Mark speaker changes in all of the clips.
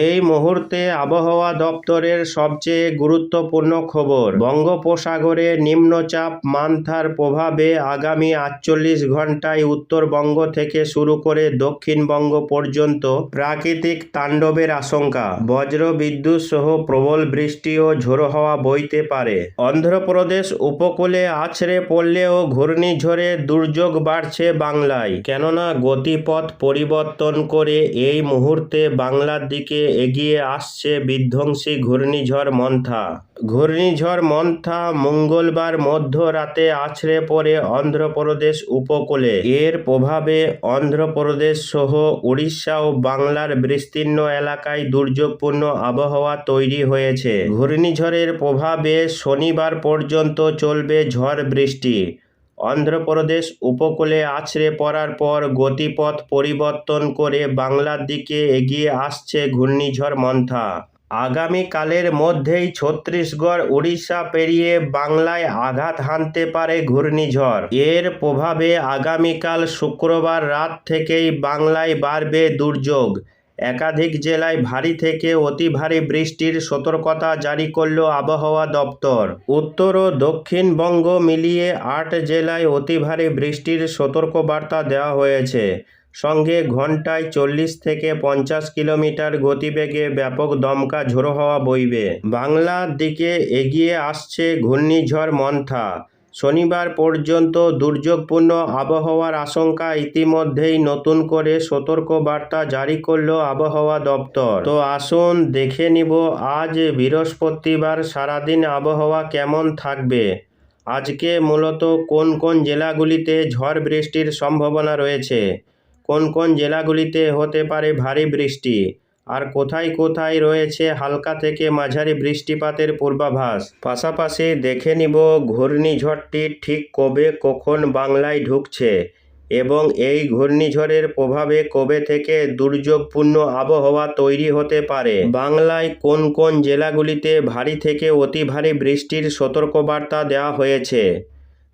Speaker 1: এই মুহূর্তে আবহাওয়া দপ্তরের সবচেয়ে গুরুত্বপূর্ণ খবর। বঙ্গোপসাগরে নিম্নচাপ মান্থার প্রভাবে আগামী আটচল্লিশ ঘন্টায় উত্তরবঙ্গ থেকে শুরু করে দক্ষিণবঙ্গ পর্যন্ত প্রাকৃতিক তাণ্ডবের আশঙ্কা। বজ্র বিদ্যুৎ সহ প্রবল বৃষ্টি ও ঝোড়ো হওয়া বইতে পারে। অন্ধ্রপ্রদেশ উপকূলে আছড়ে পড়লেও ঘূর্ণিঝড়ে দুর্যোগ বাড়ছে বাংলায়। কেননা গতিপথ পরিবর্তন করে এই মুহূর্তে বাংলার দিকে এগিয়ে আসছে বিধ্বংসী ঘূর্ণিঝড় মন্থা। ঘূর্ণিঝড় মন্থা মঙ্গলবার মধ্যরাতে আছড়ে পড়ে অন্ধ্রপ্রদেশ উপকূলে। এর প্রভাবে অন্ধ্রপ্রদেশ সহ উড়িষ্যা ও বাংলার বিস্তীর্ণ এলাকায় দুর্যোগপূর্ণ আবহাওয়া তৈরি হয়েছে। ঘূর্ণিঝড়ের প্রভাবে শনিবার পর্যন্ত চলবে ঝড় বৃষ্টি। অন্ধ্রপ্রদেশ উপকূলে আছড়ে পড়ার পর গতিপথ পরিবর্তন করে বাংলার দিকে এগিয়ে আসছে ঘূর্ণিঝড় মন্থা। আগামীকালের মধ্যেই ছত্তিশগড় উড়িষ্যা পেরিয়ে বাংলায় আঘাত হানতে পারে ঘূর্ণিঝড়। এর প্রভাবে আগামীকাল শুক্রবার রাত থেকেই বাংলায় বাড়বে দুর্যোগ। একাধিক জেলায় ভারী থেকে অতি ভারী বৃষ্টির সতর্কতা জারি করল আবহাওয়া দপ্তর। উত্তর ও দক্ষিণবঙ্গ মিলিয়ে আট জেলায় অতি ভারী বৃষ্টির সতর্কবার্তা দেওয়া হয়েছে। সঙ্গে ঘন্টায় চল্লিশ থেকে পঞ্চাশ কিলোমিটার গতিবেগে ব্যাপক দমকা ঝোড়ো হওয়া বইবে। বাংলার দিকে এগিয়ে আসছে ঘূর্ণিঝড় মন্থা। শনিবার পর্যন্ত দুর্যোগপূর্ণ আবহাওয়ার আশঙ্কা ইতিমধ্যেই নতুন করে সতর্ক বার্তা জারি করল আবহাওয়া দপ্তর। তো আসুন দেখে নিব আজ বৃহস্পতিবার সারাদিন আবহাওয়া কেমন থাকবে। আজকে মূলত কোন কোন জেলাগুলিতে ঝড় বৃষ্টির সম্ভাবনা রয়েছে? কোন কোন জেলাগুলিতে হতে পারে ভারী বৃষ্টি? আর কোথায় কোথায় রয়েছে হালকা থেকে মাঝারি বৃষ্টিপাতের পূর্বাভাস? পাশাপাশি দেখে নিব ঘূর্ণিঝড়টি ঠিক কবে কখন বাংলায় ঢুকছে এবং এই ঘূর্ণিঝড়ের প্রভাবে কবে থেকে দুর্যোগপূর্ণ আবহাওয়া তৈরি হতে পারে? বাংলায় কোন কোন জেলাগুলিতে ভারী থেকে অতি ভারী বৃষ্টির সতর্কবার্তা দেওয়া হয়েছে?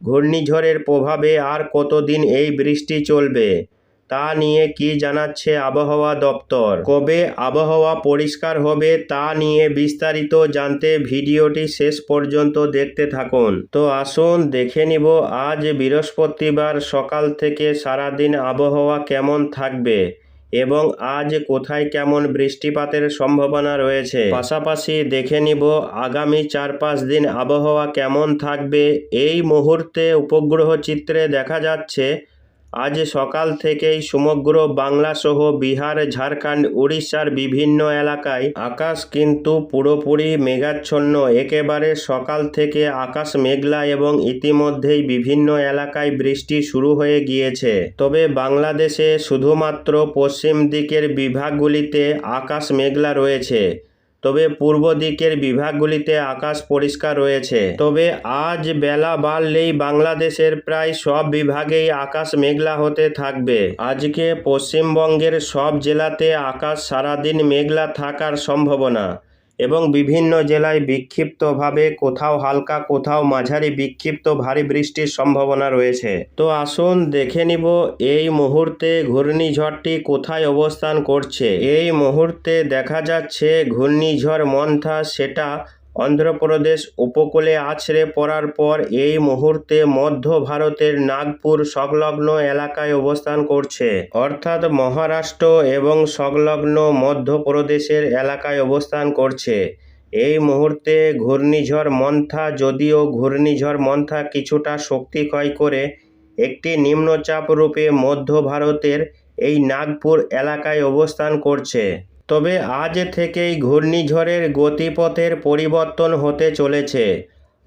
Speaker 1: ঘূর্ণিঝড়ের প্রভাবে আর কতদিন এই বৃষ্টি চলবে? তা নিয়ে কি জানাচ্ছে আবহাওয়া দপ্তর? কবে আবহাওয়া পরিষ্কার হবে তা নিয়ে বিস্তারিত জানতে ভিডিওটি শেষ পর্যন্ত দেখতে থাকুন। তো আসুন দেখে নিব আজ বৃহস্পতিবার সকাল থেকে সারাদিন আবহাওয়া কেমন থাকবে এবং আজ কোথায় কেমন বৃষ্টিপাতের সম্ভাবনা রয়েছে। পাশাপাশি দেখে নিব আগামী চার পাঁচ দিন আবহাওয়া কেমন থাকবে। এই মুহূর্তে উপগ্রহ চিত্রে দেখা যাচ্ছে আজ সকাল থেকেই সমগ্র বাংলা সহ বিহার, ঝাড়খণ্ড, উড়িষ্যার বিভিন্ন এলাকায় আকাশ কিন্তু পুরোপুরি মেঘাচ্ছন্ন। একেবারে সকাল থেকে আকাশ মেঘলা এবং ইতিমধ্যেই বিভিন্ন এলাকায় বৃষ্টি শুরু হয়ে গিয়েছে। তবে বাংলাদেশে শুধুমাত্র পশ্চিম দিকের বিভাগগুলিতে আকাশ মেঘলা রয়েছে। তবে পূর্ব দিকের বিভাগগুলিতে আকাশ পরিষ্কার রয়েছে। তবে আজ বেলা বাড়লেই বাংলাদেশের প্রায় সব বিভাগেই আকাশ মেঘলা হতে থাকবে। আজকে পশ্চিমবঙ্গের সব জেলাতে আকাশ সারাদিন মেঘলা থাকার সম্ভাবনা। এবং বিভিন্ন জেলায় বিক্ষিপ্তভাবে কোথাও হালকা, কোথাও মাঝারি বিক্ষিপ্ত ভারী বৃষ্টির সম্ভাবনা রয়েছে। তো আসুন দেখে নিব এই মুহূর্তে ঘূর্ণিঝড়টি কোথায় অবস্থান করছে। এই মুহূর্তে দেখা যাচ্ছে ঘূর্ণিঝড় মন্থা সেটা অন্ধ্রপ্রদেশ উপকূলে আছড়ে পড়ার পর এই মুহূর্তে মধ্য ভারতের নাগপুর সংলগ্ন এলাকায় অবস্থান করছে। অর্থাৎ মহারাষ্ট্র এবং সংলগ্ন মধ্যপ্রদেশের এলাকায় অবস্থান করছে। এই মুহূর্তে ঘূর্ণিঝড় মন্থা যদিও ঘূর্ণিঝড় মন্থা কিছুটা শক্তি ক্ষয় করে একটি নিম্নচাপ রূপে মধ্য ভারতের এই নাগপুর এলাকায় অবস্থান করছে। তবে আজ থেকেই ঘূর্ণিঝড়ের গতিপথের পরিবর্তন হতে চলেছে।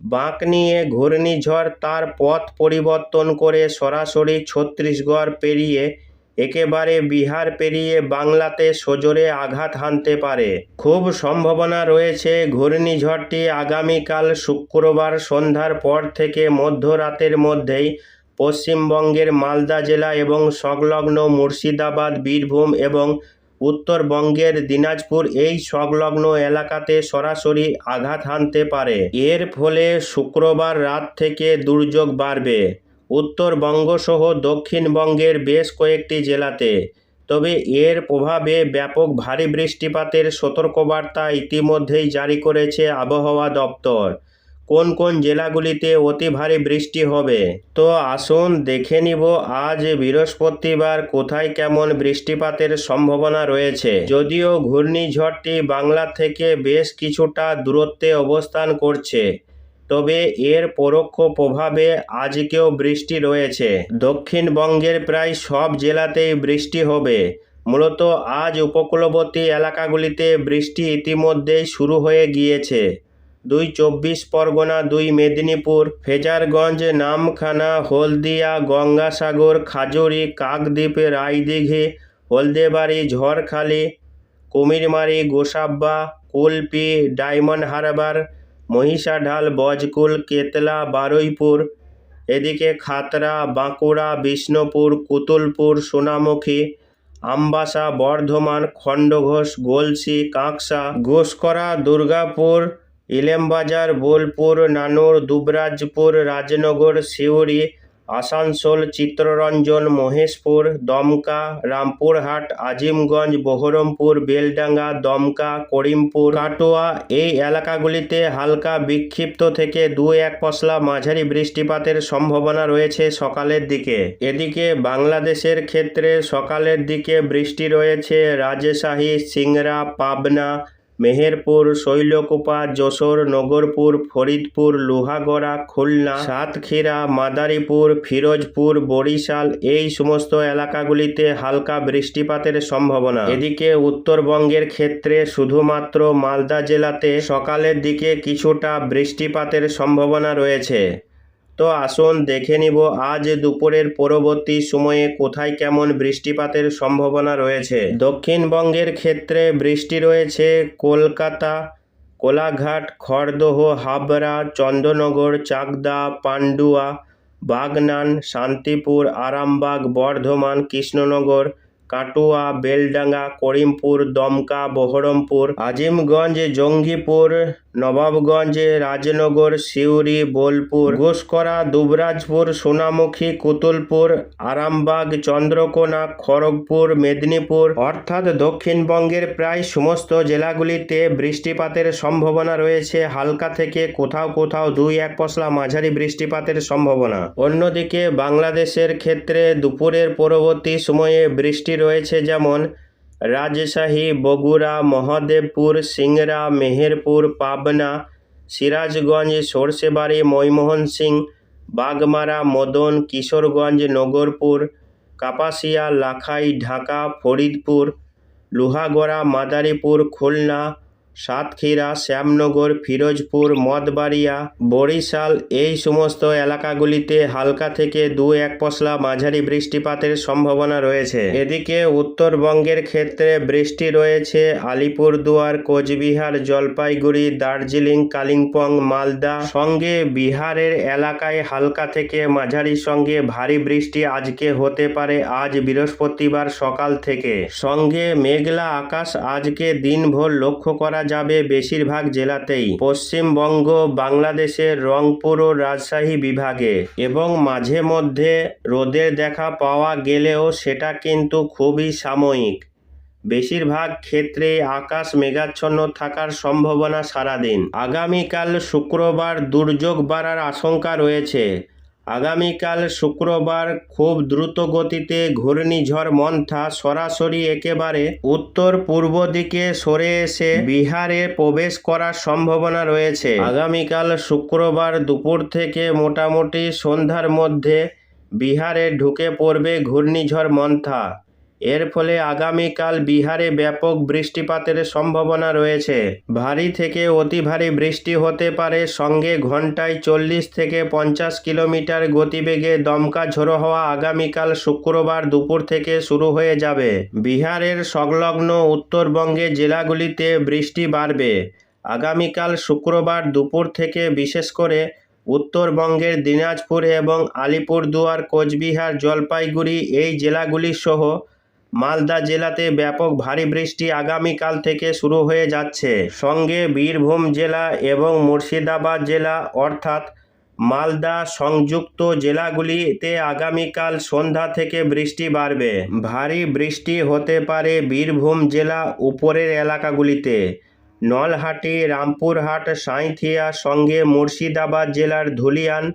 Speaker 1: বাঁক নিয়ে ঘূর্ণিঝড় তার পথ পরিবর্তন করে সরাসরি ছত্তিশগড় পেরিয়ে একেবারে বিহার পেরিয়ে বাংলাতে সজোরে আঘাত হানতে পারে। খুব সম্ভাবনা রয়েছে ঘূর্ণিঝড়টি আগামীকাল শুক্রবার সন্ধ্যার পর থেকে মধ্যরাতের মধ্যেই পশ্চিমবঙ্গের মালদা জেলা এবং সংলগ্ন মুর্শিদাবাদ, বীরভূম এবং উত্তরবঙ্গের দিনাজপুর এই সংলগ্ন এলাকাতে সরাসরি আঘাত হানতে পারে। এর ফলে শুক্রবার রাত থেকে দুর্যোগ বাড়বে। উত্তরবঙ্গ সহ দক্ষিণবঙ্গের বেশ কয়েকটি জেলাতে। তবে এর প্রভাবে ব্যাপক ভারী বৃষ্টিপাতের সতর্কবার্তা ইতিমধ্যেই জারি করেছে আবহাওয়া দপ্তর। কোন কোন জেলাগুলিতে অতি ভারী বৃষ্টি হবে? তো আসুন দেখে নিব আজ বৃহস্পতিবার কোথায় কেমন বৃষ্টিপাতের সম্ভাবনা রয়েছে। যদিও ঘূর্ণিঝড়টি বাংলা থেকে বেশ কিছুটা দূরত্বে অবস্থান করছে, তবে এর পরোক্ষ প্রভাবে আজকেও বৃষ্টি রয়েছে। দক্ষিণবঙ্গের প্রায় সব জেলাতেই বৃষ্টি হবে। মূলত আজ উপকূলবর্তী এলাকাগুলিতে বৃষ্টি ইতিমধ্যেই শুরু হয়ে গিয়েছে। দুই চব্বিশ পরগনা, দুই মেদিনীপুর, ফেজারগঞ্জ, নামখানা, হলদিয়া, গঙ্গাসাগর, খাজুরি, কাকদ্বীপ, রায়দিঘি, হলদেবাড়ি, ঝড়খালি, কুমিরমারি, গোসাব্বা, কুলপি, ডায়মন্ড হারবার, মহিষাঢাল, বজকুল, কেতলা, বারুইপুর। এদিকে খাতরা, বাঁকুড়া, বিষ্ণুপুর, কুতুলপুর, সোনামুখী, আমবাসা, বর্ধমান, খণ্ডঘোষ, গলসি, কাঁকসা, ঘোষকরা, দুর্গাপুর ইলেমবাজার, বোলপুর, নানুর, দুবরাজপুর, রাজনগর, সিউড়ি, আসানসোল, চিত্তরঞ্জন, মহেশপুর, দমকা, রামপুরহাট, আজিমগঞ্জ, বহরমপুর, বেলডাঙ্গা, দমকা, করিমপুর, কাটোয়া। এই এলাকাগুলিতে হালকা বিক্ষিপ্ত থেকে দু এক পশলা মাঝারি বৃষ্টিপাতের সম্ভাবনা রয়েছে সকালের দিকে। এদিকে বাংলাদেশের ক্ষেত্রে সকালের দিকে বৃষ্টি রয়েছে রাজশাহী, সিংড়া, পাবনা মেহেরপুর, শৈলকুপা, যশোর, নগরপুর, ফরিদপুর, লোহাগড়া, খুলনা, সাতক্ষীরা, মাদারীপুর, ফিরোজপুর, বরিশাল এই সমস্ত এলাকাগুলিতে হালকা বৃষ্টিপাতের সম্ভাবনা। এদিকে উত্তরবঙ্গের ক্ষেত্রে শুধুমাত্র মালদা জেলাতে সকালের দিকে কিছুটা বৃষ্টিপাতের সম্ভাবনা রয়েছে। তো আসুন দেখে নিব, আজ দুপুরের পরবর্তী সময়ে কোথায় কেমন বৃষ্টিপাতের সম্ভাবনা রয়েছে? দক্ষিণবঙ্গের ক্ষেত্রে বৃষ্টি রয়েছে কলকাতা, কোলাঘাট, খড়দহ, হাবড়া, চন্দ্রনগর, চাকদা, পান্ডুয়া, বাগনান, শান্তিপুর, আরামবাগ, বর্ধমান, কৃষ্ণনগর কাটুয়া, বেলডাঙ্গা, করিমপুর, দমকা, বহরমপুর, আজিমগঞ্জ, জঙ্গিপুর, নবাবগঞ্জ, রাজনগর, সিউড়ি, বোলপুর ঘোষকরা দুবরাজপুর, সোনামুখী, কুতুলপুর, আরামবাগ, চন্দ্রকোনা, খড়গপুর, মেদিনীপুর, অর্থাৎ দক্ষিণবঙ্গের প্রায় সমস্ত জেলাগুলিতে বৃষ্টিপাতের সম্ভাবনা রয়েছে। হালকা থেকে কোথাও কোথাও দুই এক পশলা মাঝারি বৃষ্টিপাতের সম্ভাবনা। অন্যদিকে বাংলাদেশের ক্ষেত্রে দুপুরের পরবর্তী সময়ে বৃষ্টি রয়েছে যেমন রাজশাহী, বগুড়া, মহাদেবপুর সিংরা মেহেরপুর, পাবনা, সিরাজগঞ্জ, সরষেবাড়ি ময়মোহন সিং বাগমারা, মদন, কিশোরগঞ্জ, নগরপুর, কাপাসিয়া, লাখাই, ঢাকা, ফরিদপুর, লোহাগড়া, মাদারীপুর, খুলনা সাতক্ষীরা, শ্যামনগর, ফিরোজপুর মঠবাড়িয়া বরিশাল এই সমস্ত এলাকাগুলিতে হালকা থেকে দু এক পশলা মাঝারি বৃষ্টিপাতের সম্ভাবনা রয়েছে। এদিকে উত্তরবঙ্গের ক্ষেত্রে বৃষ্টি রয়েছে আলিপুরদুয়ার, কোচবিহার, জলপাইগুড়ি, দার্জিলিং, কালিম্পং, মালদা। সঙ্গে বিহারের এলাকায় হালকা থেকে মাঝারি সঙ্গে ভারী বৃষ্টি আজকে হতে পারে আজ বৃহস্পতিবার সকাল থেকে। সঙ্গে মেঘলা আকাশ আজকে দিনভর লক্ষ্য করা যাবে বেশিরভাগ জেলাতেই। পশ্চিমবঙ্গ, বাংলাদেশের রংপুর ও রাজশাহী বিভাগে। এবং মাঝে মধ্যে রোদের দেখা পাওয়া গেলেও সেটা কিন্তু খুবই সাময়িক। বেশিরভাগ ক্ষেত্রে আকাশ মেঘাচ্ছন্ন থাকার সম্ভাবনা সারাদিন। আগামীকাল শুক্রবার দুর্যোগ বাড়ার আশঙ্কা রয়েছে। আগামীকাল শুক্রবার খুব দ্রুত গতিতে ঘূর্ণিঝড় মন্থা সরাসরি একেবারে উত্তর পূর্ব দিকে সরে এসে বিহারে প্রবেশ করার সম্ভাবনা রয়েছে। আগামীকাল শুক্রবার দুপুর থেকে মোটামুটি সন্ধ্যার মধ্যে বিহারে ঢুকে পড়বে ঘূর্ণিঝড় মন্থা। এর ফলে আগামীকাল বিহারে ব্যাপক বৃষ্টিপাতের সম্ভাবনা রয়েছে। ভারী থেকে অতি ভারী বৃষ্টি হতে পারে, সঙ্গে ঘন্টায় চল্লিশ থেকে পঞ্চাশ কিলোমিটার গতিবেগে দমকা ঝোড়ো হওয়া আগামীকাল শুক্রবার দুপুর থেকে শুরু হয়ে যাবে। বিহারের সংলগ্ন উত্তরবঙ্গে জেলাগুলিতে বৃষ্টি বাড়বে। আগামীকাল শুক্রবার দুপুর থেকে বিশেষ করে উত্তরবঙ্গের দিনাজপুর এবং আলিপুরদুয়ার, কোচবিহার, জলপাইগুড়ি এই জেলাগুলি সহ মালদা জেলাতে ব্যাপক ভারী বৃষ্টি আগামীকাল থেকে শুরু হয়ে যাচ্ছে। সঙ্গে বীরভূম জেলা এবং মুর্শিদাবাদ জেলা, অর্থাৎ মালদা সংযুক্ত জেলাগুলিতে আগামীকাল সন্ধ্যা থেকে বৃষ্টি বাড়বে। ভারী বৃষ্টি হতে পারে বীরভূম জেলা উপরের এলাকাগুলিতে। নলহাটি, রামপুরহাট, সাঁইথিয়া, সঙ্গে মুর্শিদাবাদ জেলার ধুলিয়ান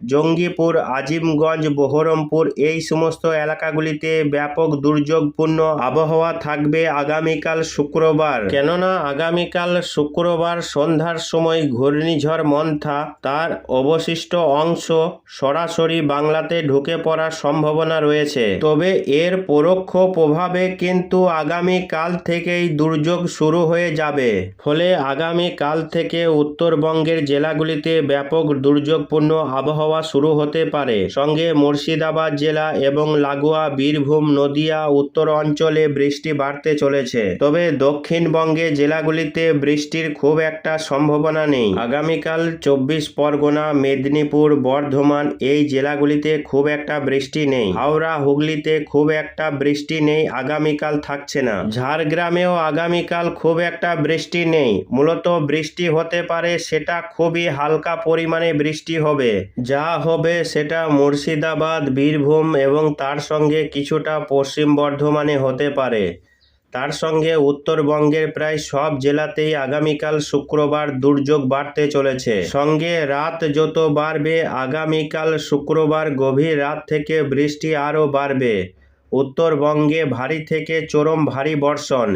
Speaker 1: জঙ্গিপুর, আজিমগঞ্জ, বহরমপুর এই সমস্ত এলাকাগুলিতে ব্যাপক দুর্যোগপূর্ণ আবহাওয়া থাকবে আগামীকাল শুক্রবার। কেননা আগামীকাল শুক্রবার সন্ধ্যার সময় ঘূর্ণিঝড় মন্থা তার অবশিষ্ট অংশ সরাসরি বাংলাতে ঢুকে পড়ার সম্ভাবনা রয়েছে। তবে এর পরোক্ষ প্রভাবে কিন্তু আগামী কাল থেকেই দুর্যোগ শুরু হয়ে যাবে। ফলে আগামী কাল থেকে উত্তরবঙ্গের জেলাগুলিতে ব্যাপক দুর্যোগপূর্ণ আবহাওয়া শুরু হতে পারে। সঙ্গে মুর্শিদাবাদ জেলা এবং লাগোয়া, বীরভূম, নদিয়া, উত্তর অঞ্চলে বৃষ্টি বাড়তে চলেছে। তবে দক্ষিণবঙ্গে জেলাগুলিতে বৃষ্টির খুব একটা সম্ভাবনা নেই। আগামীকাল চব্বিশ পরগনা, মেদিনীপুর, বর্ধমান এই জেলাগুলিতে খুব একটা বৃষ্টি নেই। হাওড়া, হুগলিতে খুব একটা বৃষ্টি নেই, আগামীকাল থাকছে না। ঝাড়গ্রামেও আগামীকাল খুব একটা বৃষ্টি নেই। মূলত বৃষ্টি হতে পারে, সেটা খুবই হালকা পরিমাণে বৃষ্টি হবে। যা হবে সেটা মুর্শিদাবাদ, বীরভূম এবং তার সঙ্গে কিছুটা পশ্চিম বর্ধমানে হতে পারে। তার সঙ্গে উত্তরবঙ্গের প্রায় সব জেলাতেই আগামীকাল শুক্রবার দুর্যোগ বাড়তে চলেছে। সঙ্গে রাত যত বাড়বে, আগামীকাল শুক্রবার গভীর রাত থেকে বৃষ্টি আরও বাড়বে। উত্তরবঙ্গে ভারী থেকে চরম ভারী বর্ষণ।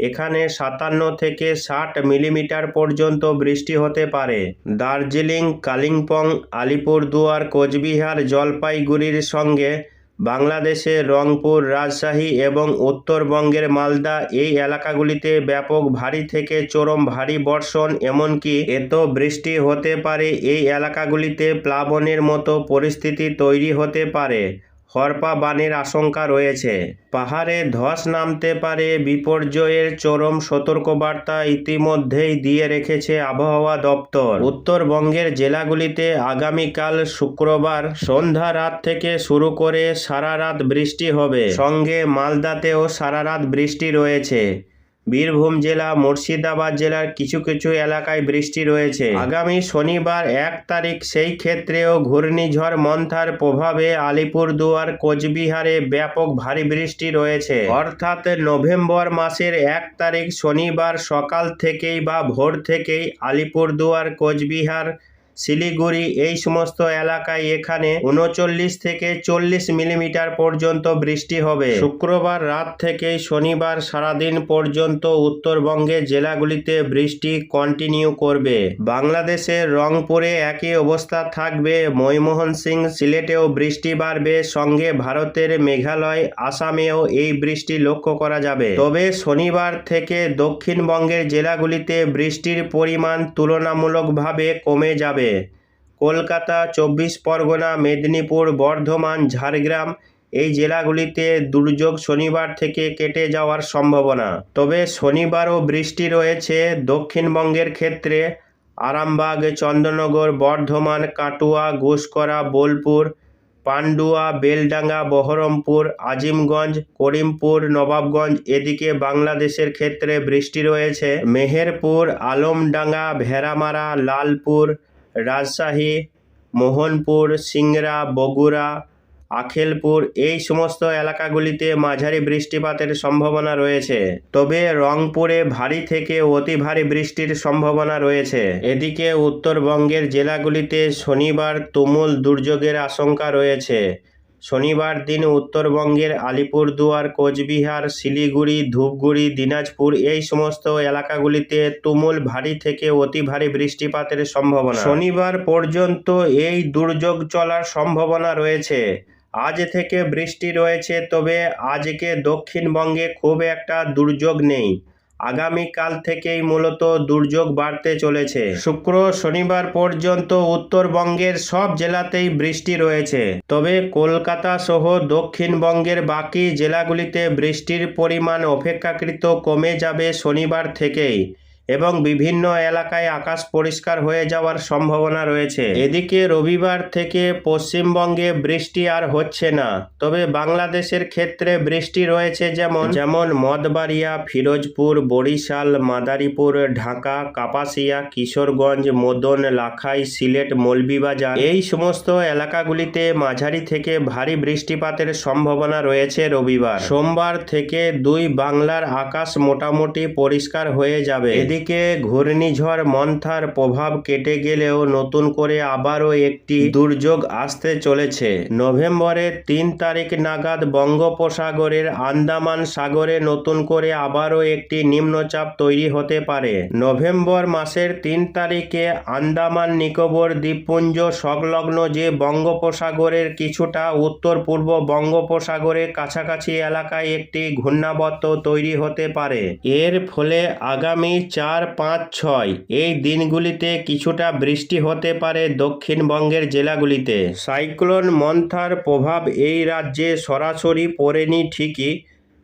Speaker 1: এখানে সাতান্ন থেকে ষাট মিলিমিটার পর্যন্ত বৃষ্টি হতে পারে। দার্জিলিং, কালিম্পং, আলিপুরদুয়ার, কোচবিহার, জলপাইগুড়ির সঙ্গে বাংলাদেশে রংপুর, রাজশাহী এবং উত্তরবঙ্গের মালদা এই এলাকাগুলিতে ব্যাপক ভারী থেকে চরম ভারী বর্ষণ, এমনকি এত বৃষ্টি হতে পারে এই এলাকাগুলিতে প্লাবনের মতো পরিস্থিতি তৈরি হতে পারে। হরপা বানের আশঙ্কা রয়েছে। পাহাড়ে ধস নামতে পারে বিপর্যয়ের চরম সতর্কবার্তা ইতিমধ্যেই দিয়ে রেখেছে আবহাওয়া দপ্তর। উত্তরবঙ্গের জেলাগুলিতে আগামীকাল শুক্রবার সন্ধ্যা রাত থেকে শুরু করে সারা রাত বৃষ্টি হবে। সঙ্গে মালদাতেও সারা রাত বৃষ্টি রয়েছে। বীরভূম জেলা, মুর্শিদাবাদ জেলার কিছু কিছু এলাকায় বৃষ্টি রয়েছে। আগামী শনিবার এক তারিখ সেই ক্ষেত্রেও ঘূর্ণিঝড় মন্থার প্রভাবে আলিপুরদুয়ার, কোচবিহারে ব্যাপক ভারী বৃষ্টি রয়েছে। অর্থাৎ নভেম্বর মাসের এক তারিখ শনিবার সকাল থেকেই বা ভোর থেকেই আলিপুরদুয়ার, কোচবিহার শিলিগুড়ি, এই সমস্ত এলাকায় এখানে উনচল্লিশ থেকে চল্লিশ মিলিমিটার পর্যন্ত বৃষ্টি হবে। শুক্রবার রাত থেকেই শনিবার সারাদিন পর্যন্ত উত্তরবঙ্গে জেলাগুলিতে বৃষ্টি কন্টিনিউ করবে। বাংলাদেশের রংপুরে একই অবস্থা থাকবে। ময়মোহন সিং সিলেটেও বৃষ্টি বাড়বে। সঙ্গে ভারতের মেঘালয়, আসামেও এই বৃষ্টি লক্ষ্য করা যাবে। তবে শনিবার থেকে দক্ষিণবঙ্গের জেলাগুলিতে বৃষ্টির পরিমাণ তুলনামূলকভাবে কমে যাবে। কলকাতা, চব্বিশ পরগনা, মেদিনীপুর, বর্ধমান, ঝাড়গ্রাম এই জেলাগুলিতে দুর্যোগ শনিবার থেকে কেটে যাওয়ার সম্ভাবনা। তবে শনিবারও বৃষ্টি রয়েছে দক্ষিণবঙ্গের ক্ষেত্রে। আরামবাগ, চন্দ্রনগর, বর্ধমান, কাটুয়া ঘুষকরা বোলপুর, পান্ডুয়া, বেলডাঙ্গা, বহরমপুর, আজিমগঞ্জ, করিমপুর, নবাবগঞ্জ এদিকে বাংলাদেশের ক্ষেত্রে বৃষ্টি রয়েছে। মেহেরপুর, আলমডাঙ্গা, ভেড়ামারা, লালপুর রাজশাহী, মোহনপুর সিংরা বগুড়া, আখেলপুর এই সমস্ত এলাকাগুলিতে মাঝারি বৃষ্টিপাতের সম্ভাবনা রয়েছে। তবে রংপুরে ভারী থেকে অতি ভারী বৃষ্টির সম্ভাবনা রয়েছে। এদিকে উত্তরবঙ্গের জেলাগুলিতে শনিবার তুমুল দুর্যোগের আশঙ্কা রয়েছে। শনিবার দিন উত্তরবঙ্গের আলিপুরদুয়ার, কোচবিহার, শিলিগুড়ি, ধূপগুড়ি, দিনাজপুর এই সমস্ত এলাকাগুলিতে তুমুল ভারী থেকে অতি ভারী বৃষ্টিপাতের সম্ভাবনা। শনিবার পর্যন্ত এই দুর্যোগ চলার সম্ভাবনা রয়েছে। আজ থেকে বৃষ্টি রয়েছে, তবে আজকে দক্ষিণবঙ্গে খুব একটা দুর্যোগ নেই। আগামীকাল থেকেই মূলত দুর্যোগ বাড়তে চলেছে। শুক্র শনিবার পর্যন্ত উত্তরবঙ্গের সব জেলাতেই বৃষ্টি রয়েছে। তবে কলকাতা সহ দক্ষিণবঙ্গের বাকি জেলাগুলিতে বৃষ্টির পরিমাণ অপেক্ষাকৃত কমে যাবে শনিবার থেকেই। এবং বিভিন্ন এলাকায় আকাশ পরিষ্কার হয়ে যাওয়ার সম্ভাবনা রয়েছে। এদিকে রবিবার থেকে পশ্চিমবঙ্গে বৃষ্টি আর হচ্ছে না। তবে বাংলাদেশের ক্ষেত্রে বৃষ্টি রয়েছে যেমন যেমন মদবাড়িয়া, ফিরোজপুর, বরিশাল, মাদারীপুর, ঢাকা, কাপাসিয়া, কিশোরগঞ্জ, মদন, লাখাই, সিলেট, মৌলভীবাজার। এই সমস্ত এলাকাগুলিতে মাঝারি থেকে ভারী বৃষ্টিপাতের সম্ভাবনা রয়েছে রবিবার। সোমবার থেকে দুই বাংলার আকাশ মোটামুটি পরিষ্কার হয়ে যাবে। এদিকে ঘূর্ণিঝড় মন্থার প্রভাব কেটে গেলেও নতুন করে আবারও একটি দুর্যোগ আসতে চলেছে। নভেম্বরের তিন তারিখ নাগাদ বঙ্গোপসাগরের আন্দামান সাগরে নতুন করে আবারও একটি নিম্নচাপ তৈরি হতে পারে। নভেম্বর মাসের তিন তারিখে আন্দামান নিকোবর দ্বীপপুঞ্জ সংলগ্ন যে বঙ্গোপসাগরের কিছুটা উত্তর পূর্ব বঙ্গোপসাগরের কাছাকাছি এলাকায় একটি ঘূর্ণাবর্ত তৈরি হতে পারে। এর ফলে আগামী চার, পাঁচ, ছয়। এই দিনগুলিতে কিছুটা বৃষ্টি হতে পারে দক্ষিণবঙ্গের জেলাগুলিতে। সাইক্লোন মন্থার প্রভাব এই রাজ্যে সরাসরি পড়েনি ঠিকই।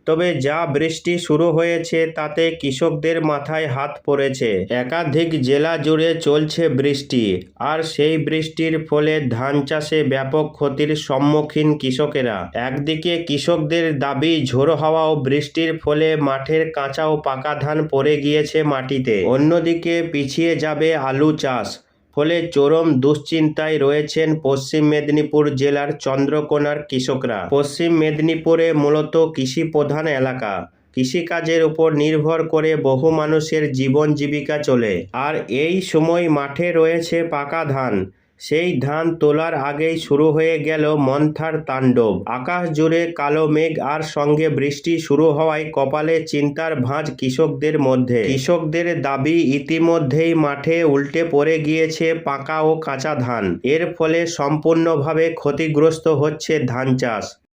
Speaker 1: তবে যা বৃষ্টি শুরু হয়েছে তাতে কৃষকদের মাথায় হাত পড়েছে। একাধিক জেলা জুড়ে চলছে বৃষ্টি, আর সেই বৃষ্টির ফলে ধান চাষে ব্যাপক ক্ষতির সম্মুখীন কৃষকেরা। একদিকে কৃষকদের দাবি ঝোড়ো হাওয়া ও বৃষ্টির ফলে মাঠের কাঁচা ও পাকা ধান পড়ে গিয়েছে মাটিতে। অন্যদিকে পিছিয়ে যাবে আলু চাষ ফলে চরম দুশ্চিন্তায় রয়েছেন পশ্চিম মেদিনীপুর জেলার চন্দ্রকোনার কৃষকরা। পশ্চিম মেদিনীপুরে মূলত কৃষি প্রধান এলাকা। কৃষিকাজের উপর নির্ভর করে বহু মানুষের জীবন জীবিকা চলে। আর এই সময় মাঠে রয়েছে পাকা ধান। সেই ধান তোলার আগেই শুরু হয়ে গেল মন্থার তাণ্ডব। আকাশ জুড়ে কালো মেঘ আর সঙ্গে বৃষ্টি শুরু হওয়ায় কপালে চিন্তার ভাঁজ কৃষকদের মধ্যে। কৃষকদের দাবি ইতিমধ্যেই মাঠে উল্টে পড়ে গিয়েছে পাকা ও কাঁচা ধান। এর ফলে সম্পূর্ণভাবে ক্ষতিগ্রস্ত হচ্ছে ধান চাষ।